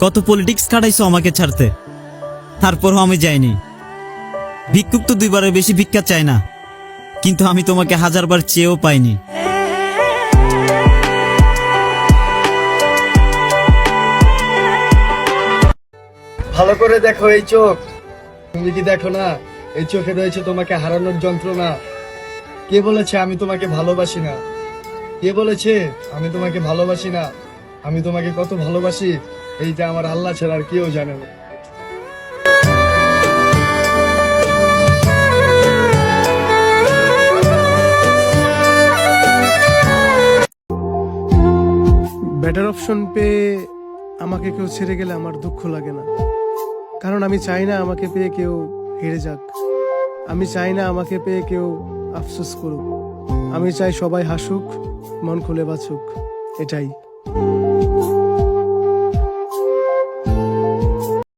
কত পলিটিক্স খাটাইছো আমাকে ছাড়তে? তারপরও আমি যাইনি। ভিক্ষুক তো দুইবারের বেশি ভিক্ষা চায় না। কিন্তু আমি তোমাকে হাজারবার চেয়েও পাইনি। ভালো করে দেখো এই চোখ। তুমি কি দেখো না? এই চোখে রয়েছে তোমাকে হারানোর যন্ত্রণা। কে বলেছে আমি তোমাকে ভালোবাসি না? কে বলেছে আমি তোমাকে ভালোবাসি না? আমি তোমাকে কত ভালোবাসি, এইটা আমার আল্লাহ ছাড়া আর কেউ জানে না। বেটার অপশন পেয়ে আমাকে কেউ ছেড়ে গেলে আমার দুঃখ লাগে না। কারণ আমি চাই না আমাকে পেয়ে কেউ হেরে যাক। আমি চাই না আমাকে পেয়ে কেউ আফসোস করুক। আমি চাই সবাই হাসুক, মন খুলে বাঁচুক। এটাই।